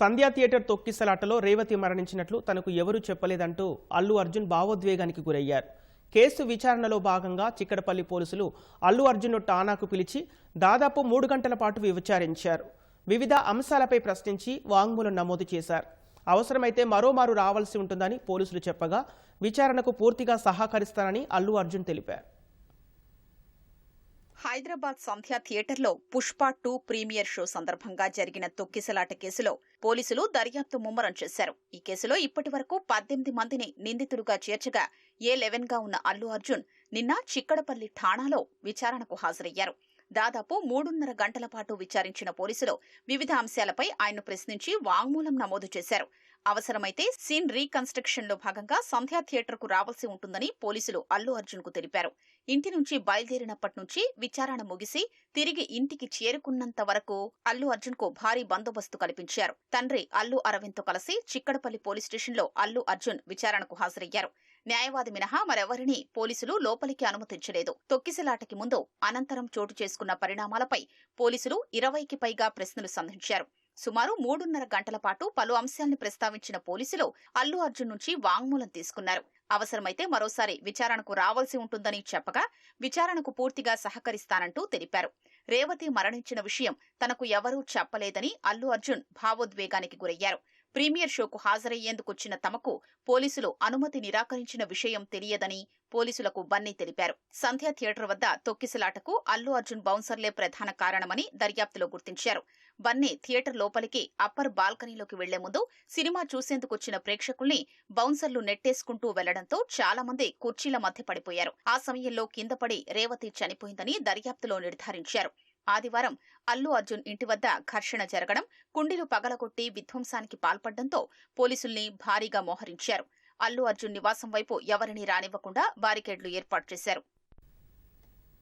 సంధ్యా theatre తొక్కిసలాటలో Revathi మరణించినట్లు తనకు ఎవరూ చెప్పలేదంటూ అల్లు అర్జున్ భావోద్వేగానికి గురయ్యారు. కేసు విచారణలో భాగంగా చిక్కడపల్లి పోలీసులు అల్లు అర్జున్ను టానాకు పిలిచి దాదాపు మూడు గంటల పాటు విచారించారు. వివిధ అంశాలపై ప్రశ్నించి వాంగ్మూలం నమోదు చేశారు. అవసరమైతే మరోమారు రావాల్సి ఉంటుందని పోలీసులు చెప్పగా విచారణకు పూర్తిగా సహకరిస్తానని అల్లు అర్జున్ తెలిపారు. హైదరాబాద్ సంధ్యా థియేటర్లో పుష్ప టూ ప్రీమియర్ షో సందర్భంగా జరిగిన తొక్కిసలాట కేసులో పోలీసులు దర్యాప్తు ముమ్మరం చేశారు. ఈ కేసులో ఇప్పటి వరకు పద్దెనిమిది మందిని నిందితులుగా చేర్చగా ఏ లెవెన్గా ఉన్న అల్లు అర్జున్ నిన్న చిక్కడపల్లి ఠాణాలో విచారణకు హాజరయ్యారు. దాదాపు మూడున్నర గంటల పాటు విచారించిన పోలీసులు వివిధ అంశాలపై ఆయన్ను ప్రశ్నించి వాంగ్మూలం నమోదు చేశారు. అవసరమైతే సీన్ రీకన్స్ట్రక్షన్లో భాగంగా సంధ్యా థియేటర్కు రావాల్సి ఉంటుందని పోలీసులు అల్లు అర్జున్కు తెలిపారు. ఇంటి నుంచి బయలుదేరినప్పటి నుంచి విచారణ ముగిసి తిరిగి ఇంటికి చేరుకున్నంత వరకు అల్లు అర్జున్కు భారీ బందోబస్తు కల్పించారు. తండ్రి అల్లు అరవింద్తో కలిసి చిక్కడపల్లి పోలీస్ స్టేషన్లో అల్లు అర్జున్ విచారణకు హాజరయ్యారు. న్యాయవాది మినహా మరెవరినీ పోలీసులు లోపలికి అనుమతించలేదు. తొక్కిసలాటకి ముందు అనంతరం చోటు చేసుకున్న పరిణామాలపై పోలీసులు ఇరవైకి పైగా ప్రశ్నలు సంధించారు. సుమారు మూడున్నర గంటల పాటు పలు అంశాల్ని ప్రస్తావించిన పోలీసులు అల్లు అర్జున్ నుంచి వాంగ్మూలం తీసుకున్నారు. అవసరమైతే మరోసారి విచారణకు రావాల్సి ఉంటుందని చెప్పగా విచారణకు పూర్తిగా సహకరిస్తానంటూ తెలిపారు. రేవతి మరణించిన విషయం తనకు ఎవరూ చెప్పలేదని అల్లు అర్జున్ భావోద్వేగానికి గురయ్యారు. ప్రీమియర్ షోకు హాజరయ్యేందుకొచ్చిన తమకు పోలీసులు అనుమతి నిరాకరించిన విషయం తెలియదని పోలీసులకు బన్నీ తెలిపారు. సంధ్యా థియేటర్ వద్ద తొక్కిసలాటకు అల్లు అర్జున్ బౌన్సర్లే ప్రధాన కారణమని దర్యాప్తులో గుర్తించారు. బన్నీ థియేటర్ లోపలికి అప్పర్ బాల్కనీలోకి వెళ్ళే ముందు సినిమా చూసేందుకొచ్చిన ప్రేక్షకుల్ని బౌన్సర్లు నెట్టేసుకుంటూ వెళ్ళడంతో చాలా మంది కుర్చీల మధ్య పడిపోయారు. ఆ సమయంలో కింద పడి రేవతి చనిపోయిందని దర్యాప్తులో నిర్ధారించారు. ఆదివారం అల్లు అర్జున్ ఇంటి వద్ద ఘర్షణ జరగడం కుండీలు పగలగొట్టి విధ్వంసానికి పాల్పడడంతో పోలీసుల్ని భారీగా మోహరించారు. అల్లు అర్జున్ నివాసం వైపు ఎవరిని రానివ్వకుండా బారికేడ్లు ఏర్పాటు చేశారు.